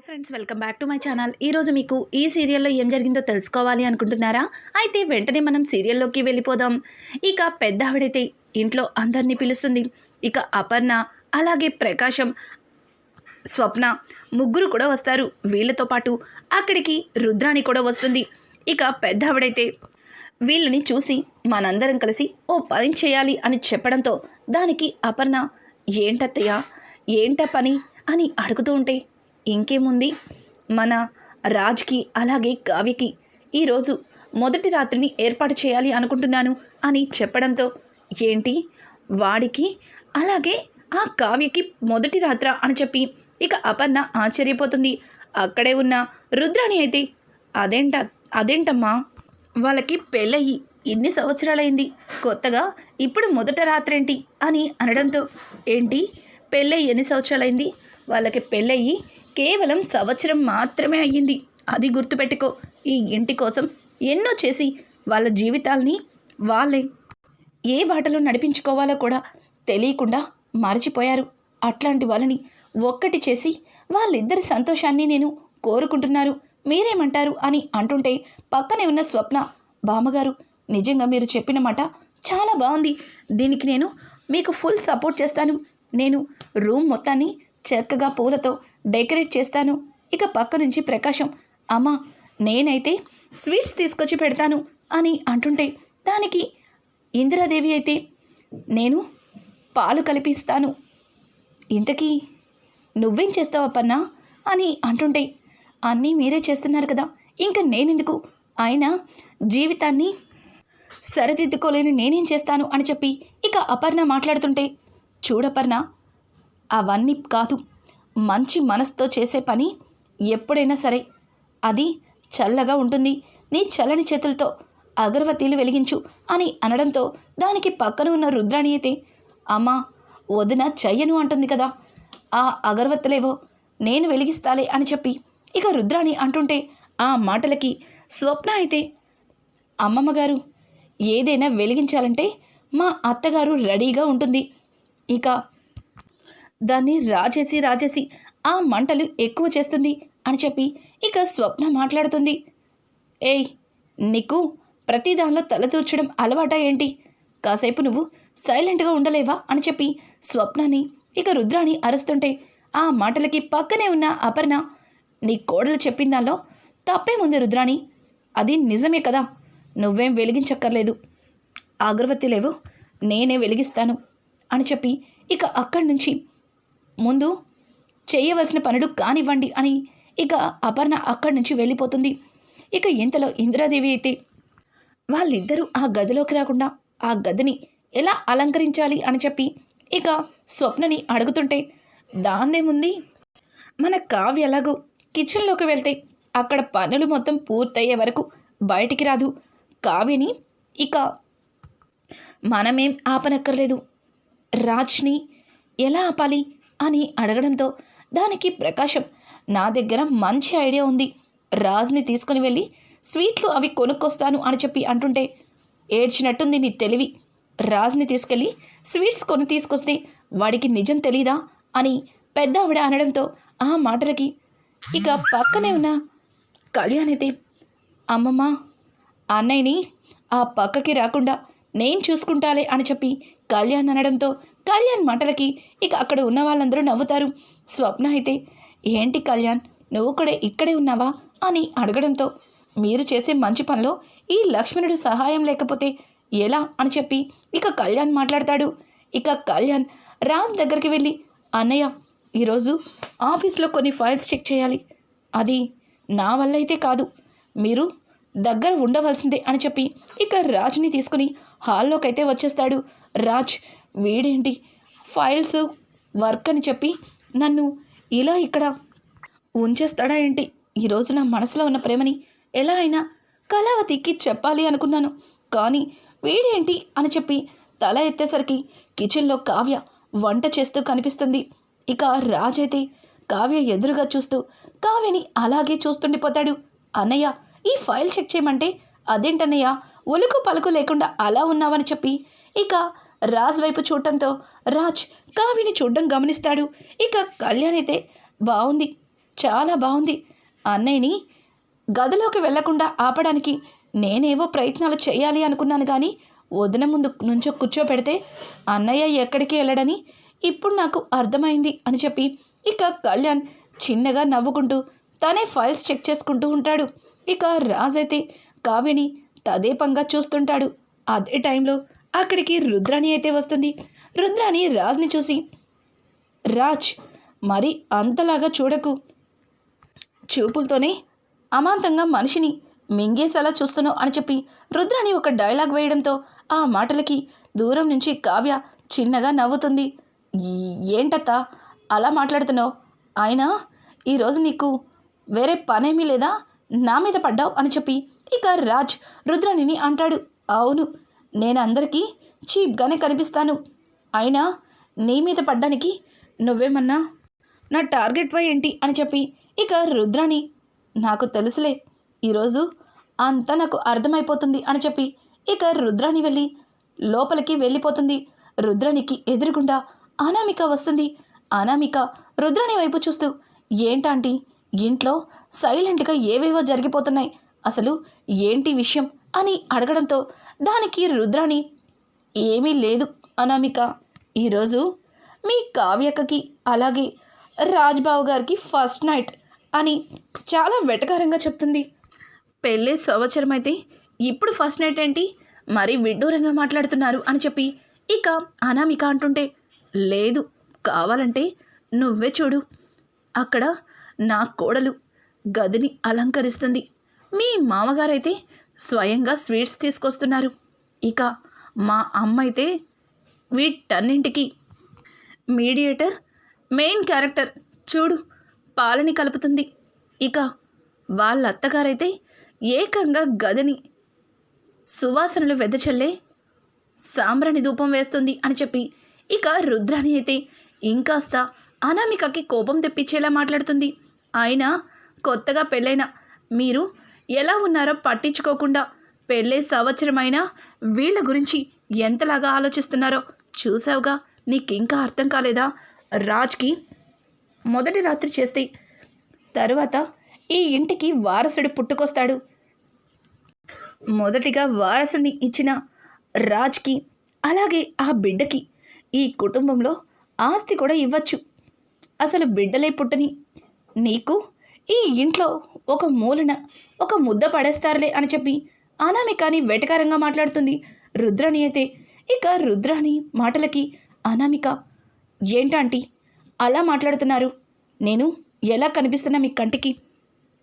Hi friends welcome back to my channel. ఈరోజు మీకు ఈ సీరియల్లో ఏం జరిగిందో తెలుసుకోవాలి అనుకుంటున్నారా? అయితే వెంటనే మనం సీరియల్లోకి వెళ్ళిపోదాం. ఇక పెద్ద ఆవిడైతే ఇంట్లో అందరినీ పిలుస్తుంది. ఇక అపర్ణ అలాగే ప్రకాశం స్వప్న ముగ్గురు కూడా వస్తారు. వీళ్ళతో పాటు అక్కడికి రుద్రాణి కూడా వస్తుంది. ఇక పెద్ద ఆవిడైతే వీళ్ళని చూసి మనందరం కలిసి ఓ పని చేయాలి అని చెప్పడంతో దానికి అపర్ణ ఏంటత్తయ్య? ఏంట పని? అని అడుగుతూ ఉంటే ఇంకేముంది? మన రాజ్కి అలాగే కావ్యకి ఈరోజు మొదటి రాత్రిని ఏర్పాటు చేయాలి అనుకుంటున్నాను అని చెప్పడంతో ఏంటి? వాడికి అలాగే ఆ కావ్యకి మొదటి రాత్ర అని చెప్పి ఇక అపర్ణ ఆశ్చర్యపోతుంది. అక్కడే ఉన్న రుద్రాణి అయితే అదేంట అదేంటమ్మా? వాళ్ళకి పెళ్ళయి ఎన్ని సంవత్సరాలైంది. కొత్తగా ఇప్పుడు మొదట రాత్రేంటి? అని అనడంతో ఏంటి? పెళ్ళయి ఎన్ని సంవత్సరాలైంది? వాళ్ళకి పెళ్ళయి కేవలం సంవత్సరం మాత్రమే అయ్యింది. అది గుర్తుపెట్టుకో. ఈ ఇంటి కోసం ఎన్నో చేసి వాళ్ళ జీవితాల్ని వాళ్ళే ఏ బాటలో నడిపించుకోవాలో కూడా తెలియకుండా మరచిపోయారు. అట్లాంటి వాళ్ళని ఒక్కటి చేసి వాళ్ళిద్దరి సంతోషాన్ని నేను కోరుకుంటున్నారు. మీరేమంటారు అని అంటుంటే పక్కనే ఉన్న స్వప్న బామ్మగారు నిజంగా మీరు చెప్పిన మాట చాలా బాగుంది. దీనికి నేను మీకు ఫుల్ సపోర్ట్ చేస్తాను. నేను రూమ్ మొత్తాన్ని చక్కగా పూలతో డెకరేట్ చేస్తాను. ఇక పక్క నుంచి ప్రకాశం అమ్మా నేనైతే స్వీట్స్ తీసుకొచ్చి పెడతాను అని అంటుంటే దానికి ఇందిరాదేవి అయితే నేను పాలు కలిపిస్తాను. ఇంతకీ నువ్వేం చేస్తావు అప్పన్నా? అని అంటుంటే అన్నీ మీరే చేస్తున్నారు కదా ఇంకా నేనెందుకు? ఆయన జీవితాన్ని సరిదిద్దుకోలేని నేనేం చేస్తాను అని చెప్పి ఇక అపర్ణ మాట్లాడుతుంటే చూడపర్ణ అవన్నీ కాదు. మంచి మనసుతో చేసే పని ఎప్పుడైనా సరే అది చల్లగా ఉంటుంది. నీ చల్లని చేతులతో అగరవతీలు వెలిగించు అని అనడంతో దానికి పక్కన ఉన్న రుద్రాణి అయితే అమ్మా వదిన చెయ్యను అంటుంది కదా. ఆ అగరవత్తులేవో నేను వెలిగిస్తాలే అని చెప్పి ఇక రుద్రాణి అంటుంటే ఆ మాటలకి స్వప్న అయితే అమ్మమ్మగారు ఏదైనా వెలిగించాలంటే మా అత్తగారు రెడీగా ఉంటుంది. ఇక దాన్ని రాజేసి రాజేసి ఆ మంటలు ఎక్కువ చేస్తుంది అని చెప్పి ఇక స్వప్న మాట్లాడుతుంది. ఏయ్ నీకు ప్రతి దానిలో తలదూర్చడం అలవాటా ఏంటి? కాసేపు నువ్వు సైలెంట్గా ఉండలేవా? అని చెప్పి స్వప్నాన్ని ఇక రుద్రాని అరుస్తుంటే ఆ మాటలకి పక్కనే ఉన్న అపర్ణ నీ కోడలు చెప్పిన దానిలో తప్పేముంది రుద్రాణి అది నిజమే కదా? నువ్వేం వెలిగించక్కర్లేదు. అగరవత్తి లేవు నేనే వెలిగిస్తాను అని చెప్పి ఇక అక్కడి నుంచి ముందు చేయవలసిన పనులు కానివ్వండి అని ఇక అపర్ణ అక్కడి నుంచి వెళ్ళిపోతుంది. ఇక ఇంతలో ఇంద్రాదేవి అయితే వాళ్ళిద్దరూ ఆ గదిలోకి రాకుండా ఆ గదిని ఎలా అలంకరించాలి అని చెప్పి ఇక స్వప్నని అడుగుతుంటే దాందేముంది మన కావ్య ఎలాగో కిచెన్లోకి వెళ్తే అక్కడ పనులు మొత్తం పూర్తయ్యే వరకు బయటికి రాదు. కావ్యని ఇక మనమేం ఆపనక్కర్లేదు. రాజ్ని ఎలా ఆపాలి? అని అడగడంతో దానికి ప్రకాశం నా దగ్గర మంచి ఐడియా ఉంది. రాజ్ని తీసుకుని వెళ్ళి స్వీట్లు అవి కొనుక్కొస్తాను అని చెప్పి అంటుంటే ఏడ్చినట్టుంది నీ తెలివి. రాజ్ని తీసుకెళ్ళి స్వీట్స్ కొని తీసుకొస్తే వాడికి నిజం తెలీదా అని పెద్ద ఆవిడ అనడంతో ఆ మాటలకి ఇక పక్కనే ఉన్న కళ్యాణ్ అయితే అమ్మమ్మ అన్నయ్యని ఆ పక్కకి రాకుండా నేను చూసుకుంటాలే అని చెప్పి కళ్యాణ్ అనడంతో కళ్యాణ్ మాటలకి ఇక అక్కడ ఉన్న వాళ్ళందరూ నవ్వుతారు. స్వప్న అయితే ఏంటి కళ్యాణ్ నువ్వు కూడా ఇక్కడే ఉన్నావా? అని అడగడంతో మీరు చేసే మంచి పనిలో ఈ లక్ష్మణుడు సహాయం లేకపోతే ఎలా? అని చెప్పి ఇక కళ్యాణ్ మాట్లాడతాడు. ఇక కళ్యాణ్ రాజ్ దగ్గరికి వెళ్ళి అన్నయ్య ఈరోజు ఆఫీస్లో కొన్ని ఫైల్స్ చెక్ చేయాలి. అది నా వల్ల అయితే కాదు. మీరు దగ్గర ఉండవలసిందే అని చెప్పి ఇక రాజ్ని తీసుకుని హాల్లోకి అయితే వచ్చేస్తాడు. రాజ్ వీడేంటి? ఫైల్స్ వర్క్ అని చెప్పి నన్ను ఇలా ఇక్కడ ఉంచేస్తాడా ఏంటి? ఈరోజు నా మనసులో ఉన్న ప్రేమని ఎలా అయినా కళావతికి చెప్పాలి అనుకున్నాను. కానీ వీడేంటి అని చెప్పి తల ఎత్తేసరికి కిచెన్లో కావ్య వంట చేస్తూ కనిపిస్తుంది. ఇక రాజైతే కావ్య ఎదురుగా చూస్తూ కావ్యని అలాగే చూస్తుండిపోతాడు అన్నయ్య ఈ ఫైల్ చెక్ చేయమంటే అదేంటన్నయ్య? ఒలుకు పలుకు లేకుండా అలా ఉన్నావని చెప్పి ఇక రాజ్ వైపు చూడటంతో రాజ్ కావ్యని చూడడం గమనిస్తాడు. ఇక కళ్యాణ్ అయితే బాగుంది చాలా బాగుంది అన్నయ్యని గదిలోకి వెళ్ళకుండా ఆపడానికి నేనేవో ప్రయత్నాలు చేయాలి అనుకున్నాను కానీ వదిన ముందు నుంచో కూర్చోపెడితే అన్నయ్య ఎక్కడికి వెళ్ళడని ఇప్పుడు నాకు అర్థమైంది అని చెప్పి ఇక కళ్యాణ్ చిన్నగా నవ్వుకుంటూ తనే ఫైల్స్ చెక్ చేసుకుంటూ ఉంటాడు. ఇక రాజైతే కావ్యని తదేపంగా చూస్తుంటాడు. అదే టైంలో అక్కడికి రుద్రాణి అయితే వస్తుంది. రుద్రాణి రాజ్ని చూసి రాజ్ మరి అంతలాగా చూడకు. చూపులతోనే అమాంతంగా మనిషిని మింగేసేలా చూస్తున్నావు అని చెప్పి రుద్రాణి ఒక డైలాగ్ వేయడంతో ఆ మాటలకి దూరం నుంచి కావ్య చిన్నగా నవ్వుతుంది. "ఈ- ఏంటత్తా అలా మాట్లాడుతున్నావు? అయినా ఈరోజు నీకు వేరే పనేమీ లేదా? నా మీద పడ్డావు? అని చెప్పి ఇక రాజ్ రుద్రాణిని అంటాడు. అవును నేను అందరికీ చీప్గానే కనిపిస్తాను. అయినా నీ మీద పడ్డానికి నువ్వేమన్నా నా టార్గెట్ వై ఏంటి అని చెప్పి ఇక రుద్రాణి నాకు తెలుసులే. ఈరోజు అంతా నాకు అర్థమైపోతుంది అని చెప్పి ఇక రుద్రాణి వెళ్ళి లోపలికి వెళ్ళిపోతుంది. రుద్రాణికి ఎదురుగుండా అనామిక వస్తుంది. అనామిక రుద్రాణి వైపు చూస్తూ ఏంటంటీ ఇంట్లో సైలెంట్గా ఏవేవో జరిగిపోతున్నాయి. అసలు ఏంటి విషయం? అని అడగడంతో దానికి రుద్రాణి ఏమీ లేదు అనామిక. ఈరోజు మీ కావ్యకకి అలాగే రాజ్బాబు గారికి ఫస్ట్ నైట్ అని చాలా వెటకారంగా చెప్తుంది. పెళ్ళి సంవత్సరం అయితే ఇప్పుడు ఫస్ట్ నైట్ ఏంటి? మరీ విడ్డూరంగా మాట్లాడుతున్నారు అని చెప్పి ఇక అనామిక అంటుంటే లేదు కావాలంటే నువ్వే చూడు. అక్కడ నా కోడలు గదిని అలంకరిస్తుంది. మీ మామగారైతే స్వయంగా స్వీట్స్ తీసుకొస్తున్నారు. ఇక మా అమ్మ అయితే వీటన్నింటికి మీడియేటర్ మెయిన్ క్యారెక్టర్ చూడు పాలని కలుపుతుంది. ఇక వాళ్ళ అత్తగారైతే ఏకంగా గదిని సువాసనలు వెదచల్లే సాంబ్రాణి ధూపం వేస్తుంది అని చెప్పి ఇక రుద్రాణి అయితే ఇంకాస్త అనామికకి కోపం తెప్పించేలా మాట్లాడుతుంది. ఆయన కొత్తగా పెళ్ళైన మీరు ఎలా ఉన్నారో పట్టించుకోకుండా పెళ్ళే సంవత్సరమైనా వీళ్ళ గురించి ఎంతలాగా ఆలోచిస్తున్నారో చూసావుగా నీకింకా అర్థం కాలేదా? రాజ్కి మొదటి రాత్రి చేస్తే తరువాత ఈ ఇంటికి వారసుడు పుట్టుకొస్తాడు. మొదటిగా వారసుని ఇచ్చిన రాజ్కి అలాగే ఆ బిడ్డకి ఈ కుటుంబంలో ఆస్తి కూడా ఇవ్వచ్చు. అసలు బిడ్డలే పుట్టని నీకు ఈ ఇంట్లో ఒక మూలన ఒక ముద్ద పడేస్తారులే అని చెప్పి అనామికాని వెటకారంగా మాట్లాడుతుంది రుద్రాణి అయితే. ఇక రుద్రాణి మాటలకి అనామిక ఏంటంటీ అలా మాట్లాడుతున్నారు. నేను ఎలా కనిపిస్తున్నా మీ కంటికి?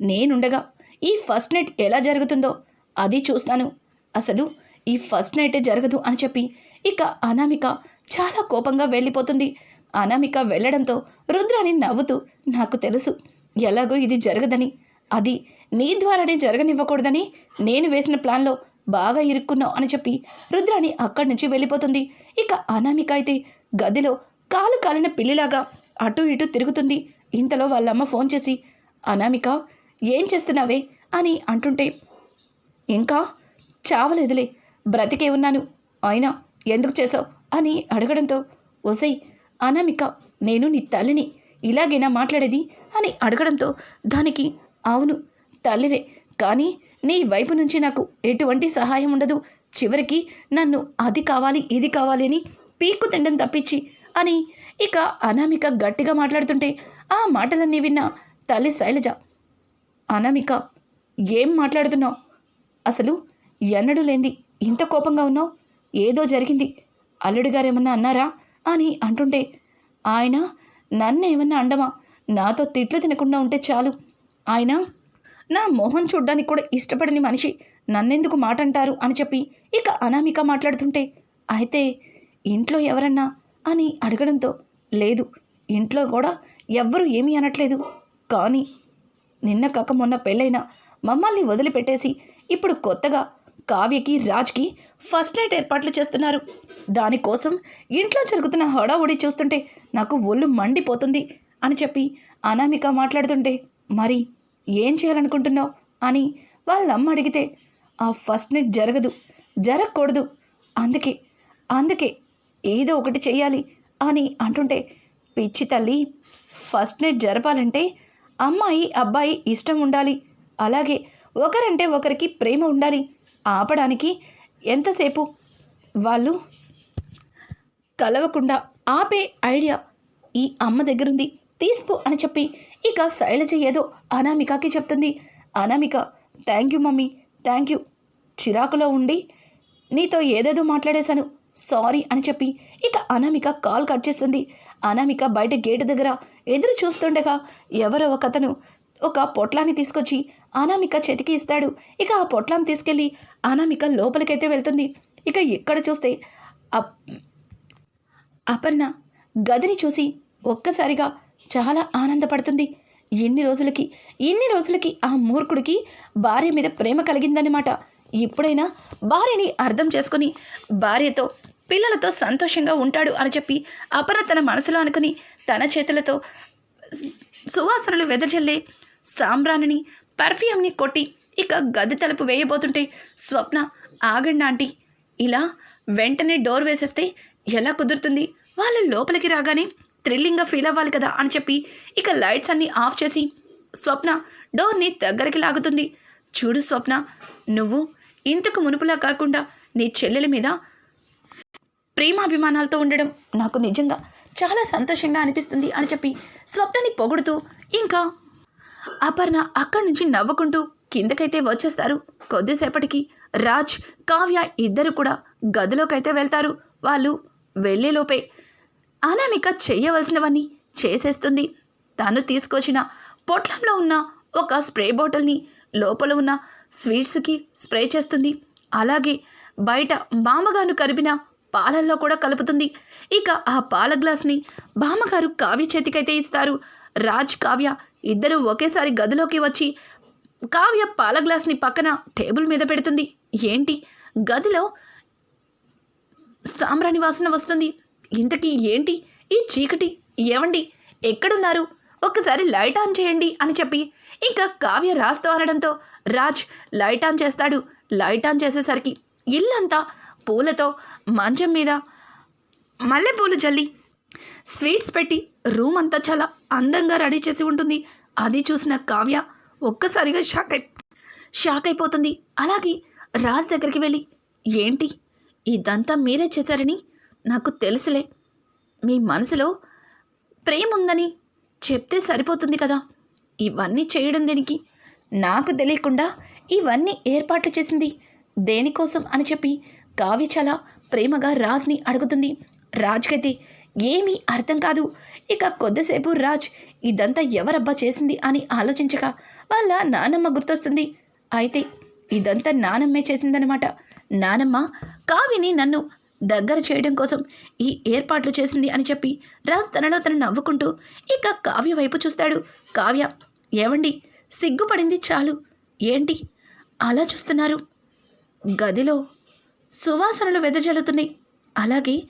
నేనుండగా ఈ ఫస్ట్ నైట్ ఎలా జరుగుతుందో అది చూస్తాను. అసలు ఈ ఫస్ట్ నైటే జరగదు అని చెప్పి ఇక అనామిక చాలా కోపంగా వెళ్ళిపోతుంది. అనామిక వెళ్ళడంతో రుద్రాణి నవ్వుతూ నాకు తెలుసు ఎలాగో ఇది జరగదని. అది నీ ద్వారానే జరగనివ్వకూడదని నేను వేసిన ప్లాన్లో బాగా ఇరుక్కున్నావు అని చెప్పి రుద్రాణి అక్కడి నుంచి వెళ్ళిపోతుంది. ఇక అనామిక అయితే గదిలో కాలు కాలిన పిల్లిలాగా అటు ఇటు తిరుగుతుంది. ఇంతలో వాళ్ళమ్మ ఫోన్ చేసి అనామిక ఏం చేస్తున్నావే? అని అంటుంటే ఇంకా చావలేదులే బ్రతికే ఉన్నాను. అయినా ఎందుకు చేసావు అని అడగడంతో ఒసై అనామిక నేను నీ తల్లిని ఇలాగైనా మాట్లాడేది? అని అడగడంతో దానికి అవును తల్లివే. కానీ నీ వైపు నుంచి నాకు ఎటువంటి సహాయం ఉండదు. చివరికి నన్ను అది కావాలి ఇది కావాలి అని పీక్కు తిండం తప్పించి అని ఇక అనామిక గట్టిగా మాట్లాడుతుంటే ఆ మాటలన్నీ విన్న తల్లి శైలజ అనామిక ఏం మాట్లాడుతున్నావు? అసలు ఎన్నడూ లేంది ఇంత కోపంగా ఉన్నావు? ఏదో జరిగింది? అల్లుడు గారు ఏమన్నా అన్నారా? అని అంటుంటే ఆయన నన్ను ఏమన్నా అండమా? నాతో తిట్లు తినకుండా ఉంటే చాలు. ఆయన? నా మొహం చూడ్డానికి కూడా ఇష్టపడని మనిషి నన్నెందుకు మాట అంటారు అని చెప్పి ఇక అనామిక మాట్లాడుతుంటే అయితే ఇంట్లో ఎవరన్నా అని అడగడంతో లేదు ఇంట్లో కూడా ఎవ్వరూ ఏమీ అనట్లేదు. కానీ నిన్న కాక మొన్న పెళ్ళైన మమ్మల్ని వదిలిపెట్టేసి ఇప్పుడు కొత్తగా కావ్యకి రాజ్కి ఫస్ట్ నైట్ ఏర్పాట్లు చేస్తున్నారు. దానికోసం ఇంట్లో జరుగుతున్న హడావుడి చూస్తుంటే నాకు ఒళ్ళు మండిపోతుంది అని చెప్పి అనామిక మాట్లాడుతుంటే మరి ఏం చేయాలనుకుంటున్నావు? అని వాళ్ళమ్మ అడిగితే ఆ ఫస్ట్ నైట్ జరగదు జరగకూడదు. అందుకే అందుకే ఏదో ఒకటి చెయ్యాలి అని అంటుంటే పిచ్చి తల్లి ఫస్ట్ నైట్ జరపాలంటే అమ్మాయి అబ్బాయి ఇష్టం ఉండాలి. అలాగే ఒకరంటే ఒకరికి ప్రేమ ఉండాలి. ఆపడానికి ఎంతసేపు? వాళ్ళు కలవకుండా ఆపే ఐడియా ఈ అమ్మ దగ్గరుంది. తీసుకో అని చెప్పి ఇక శైలజ ఏదో అనామికకి చెప్తుంది. Anamika thank you mummy. Thank you చిరాకులో ఉండి నీతో ఏదేదో మాట్లాడేశాను. సారీ అని చెప్పి ఇక అనామిక కాల్ కట్ చేస్తుంది. అనామిక బయట గేటు దగ్గర ఎదురు చూస్తుండగా ఎవరో ఒక అతను ఒక పొట్లాన్ని తీసుకొచ్చి అనామిక చేతికి ఇస్తాడు. ఇక ఆ పొట్లాన్ని తీసుకెళ్ళి అనామిక లోపలికైతే వెళ్తుంది. ఇక ఎక్కడ చూస్తే అప్ అపర్ణ గదిని చూసి ఒక్కసారిగా చాలా ఆనందపడుతుంది. ఎన్ని రోజులకి ఎన్ని రోజులకి ఆ మూర్ఖుడికి భార్య మీద ప్రేమ కలిగిందన్నమాట. ఇప్పుడైనా భార్యని అర్థం చేసుకుని భార్యతో పిల్లలతో సంతోషంగా ఉంటాడు అని చెప్పి అపర తన మనసులో అనుకుని తన చేతులతో సువాసనలు వెదజల్లే సాంబ్రాణిని పర్ఫ్యూమ్ని కొట్టి ఇక గది తలుపు వేయబోతుంటే స్వప్న ఆగండి ఆంటీ. ఇలా వెంటనే డోర్ వేసేస్తే ఎలా కుదురుతుంది? వాళ్ళు లోపలికి రాగానే థ్రిల్లింగ్గా ఫీల్ అవ్వాలి కదా అని చెప్పి ఇక లైట్స్ అన్నీ ఆఫ్ చేసి స్వప్న డోర్ని దగ్గరికి లాగుతుంది. చూడు స్వప్న నువ్వు ఇంతకు మునుపులా కాకుండా నీ చెల్లెల మీద ప్రేమాభిమానాలతో ఉండడం నాకు నిజంగా చాలా సంతోషంగా అనిపిస్తుంది అని చెప్పి స్వప్నని పొగుడుతూ ఇంకా అపర్ణ అక్కడి నుంచి నవ్వుకుంటూ కిందకైతే వచ్చేస్తారు. కొద్దిసేపటికి రాజ్ కావ్య ఇద్దరు కూడా గదిలోకైతే వెళ్తారు. వాళ్ళు వెళ్ళేలోపే అనామిక చేయవలసినవన్నీ చేసేస్తుంది. తను తీసుకొచ్చిన పొట్లంలో ఉన్న ఒక స్ప్రే బాటిల్ని లోపల ఉన్న స్వీట్స్కి స్ప్రే చేస్తుంది. అలాగే బయట బామ్మగారు కలిపిన పాలల్లో కూడా కలుపుతుంది. ఇక ఆ పాల గ్లాస్ని బామ్మగారు కావ్య చేతికైతే ఇస్తారు. రాజ్ కావ్య ఇద్దరు ఒకేసారి గదిలోకి వచ్చి కావ్య పాల గ్లాస్ని పక్కన టేబుల్ మీద పెడుతుంది. ఏంటి? గదిలో సాంబ్రాణి వాసన వస్తుంది. ఇంతకీ ఏంటి? ఈ చీకటి ఏమండి ఎక్కడున్నారు? ఒక్కసారి లైట్ ఆన్ చేయండి అని చెప్పి ఇంకా కావ్య రాస్తూ అనడంతో రాజ్ లైట్ ఆన్ చేస్తాడు. లైట్ ఆన్ చేసేసరికి ఇల్లంతా పూలతో మంచం మీద మల్లెపూలు జల్లి స్వీట్స్ పెట్టి రూమ్ అంతా చాలా అందంగా రెడీ చేసి ఉంటుంది. అది చూసిన కావ్య ఒక్కసారిగా షాక్ అయి షాక్ అయిపోతుంది అలాగే రాజ్ దగ్గరికి వెళ్ళి ఏంటి? ఇదంతా మీరే చేశారని నాకు తెలుసులే. మీ మనసులో ప్రేమ ఉందని చెప్తే సరిపోతుంది కదా. ఇవన్నీ చేయడం దేనికి? నాకు తెలియకుండా ఇవన్నీ ఏర్పాట్లు చేసింది దేనికోసం అని చెప్పి కావ్య చాలా ప్రేమగా రాజ్ని అడుగుతుంది. రాజ్కైతే ఏమీ అర్థం కాదు. ఇక కొద్దిసేపు రాజ్ ఇదంతా ఎవరబ్బా చేసింది అని ఆలోచించక వాళ్ళ నానమ్మ గుర్తొస్తుంది. అయితే ఇదంతా నానమ్మే చేసిందనమాట నానమ్మ కావిని నన్ను దగ్గర చేయడం కోసం ఈ ఏర్పాట్లు చేసింది అని చెప్పి రాజ్ తనలో తను నవ్వుకుంటూ ఇక కావ్య వైపు చూస్తాడు. కావ్య ఏవండి? సిగ్గుపడింది చాలు. ఏంటి? అలా చూస్తున్నారు. గదిలో సువాసనలు వెదజల్లుతున్నాయి. అలాగే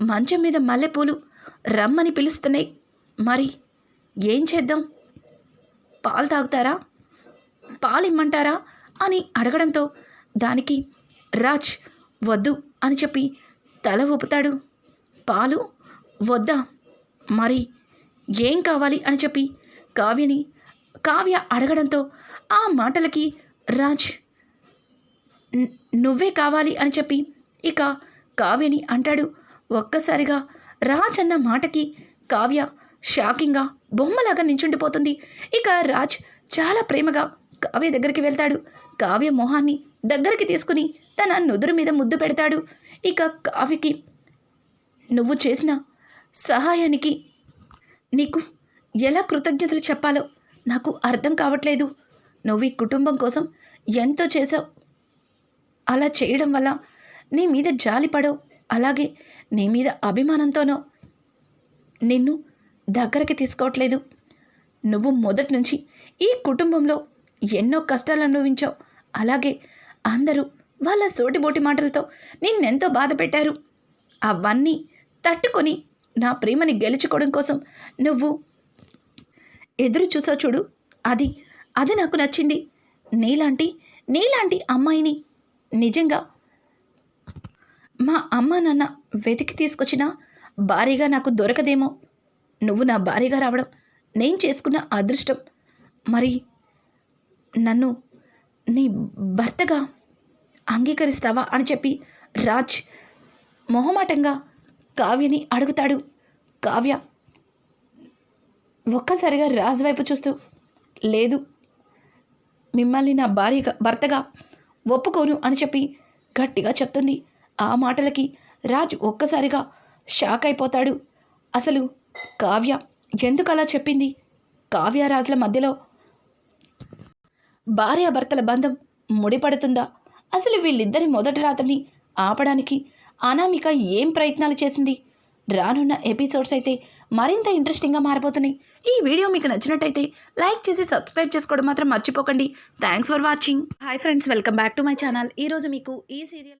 మంచం మీద మల్లెపూలు రమ్మని పిలుస్తున్నాయి. మరి ఏం చేద్దాం? పాలు తాగుతారా? పాలు ఇమ్మంటారా? అని అడగడంతో దానికి రాజ్ వద్దు అని చెప్పి తల ఊపుతాడు. పాలు వద్దా? మరి ఏం కావాలి అని చెప్పి కావ్యని కావ్య అడగడంతో ఆ మాటలకి రాజ్ నువ్వే కావాలి అని చెప్పి ఇక కావ్యని అంటాడు. ఒక్కసారిగా రాజ్ అన్న మాటకి కావ్య షాకింగ్గా బొమ్మలాగా నించుండిపోతుంది. ఇక రాజ్ చాలా ప్రేమగా కావ్య దగ్గరికి వెళ్తాడు. కావ్య మొహాన్ని దగ్గరికి తీసుకుని తన నుదురు మీద ముద్దు పెడతాడు. ఇక కావ్యకి నువ్వు చేసిన సహాయానికి నీకు ఎలా కృతజ్ఞతలు చెప్పాలో నాకు అర్థం కావట్లేదు. నువ్వు ఈ కుటుంబం కోసం ఎంతో చేసావు అలా చేయడం వల్ల నీ మీద జాలి పడవు. అలాగే నీ మీద అభిమానంతోనో నిన్ను దగ్గరికి తీసుకోవట్లేదు. నువ్వు మొదటి నుంచి ఈ కుటుంబంలో ఎన్నో కష్టాలు అనుభవించావు. అలాగే అందరూ వాళ్ళ సోటిబోటి మాటలతో నిన్నెంతో బాధ పెట్టారు అవన్నీ తట్టుకొని నా ప్రేమని గెలుచుకోవడం కోసం నువ్వు ఎదురు చూసావు చూడు. అది అది నాకు నచ్చింది. నీలాంటి నీలాంటి అమ్మాయిని నిజంగా మా అమ్మ నాన్న వెతికి తీసుకొచ్చిన భారీగా నాకు దొరకదేమో. నువ్వు నా భారీగా రావడం నేను చేసుకున్న అదృష్టం. మరి నన్ను నీ భర్తగా అంగీకరిస్తావా అని చెప్పి రాజ్ మొహమాటంగా కావ్యని అడుగుతాడు. కావ్య ఒక్కసారిగా రాజ్ వైపు చూస్తూ లేదు మిమ్మల్ని నా భార్యగా భర్తగా ఒప్పుకోను అని చెప్పి గట్టిగా చెప్తుంది. ఆ మాటలకి రాజ్ ఒక్కసారిగా షాక్ అయిపోతాడు. అసలు కావ్య ఎందుకు అలా చెప్పింది? కావ్య రాజుల మధ్యలో భార్యాభర్తల బంధం ముడిపడుతుందా? అసలు వీళ్ళిద్దరి మొదటి రాత్రిని ఆపడానికి అనామిక ఏం ప్రయత్నాలు చేసింది? రానున్న ఎపిసోడ్స్ అయితే మరింత ఇంట్రెస్టింగ్గా మారిపోతున్నాయి ఈ వీడియో మీకు నచ్చినట్టయితే లైక్ చేసి సబ్స్క్రైబ్ చేసుకోవడం మాత్రం మర్చిపోకండి. Thanks for watching. Hi friends welcome back to my channel. ఈరోజు మీకు ఈ సీరియల్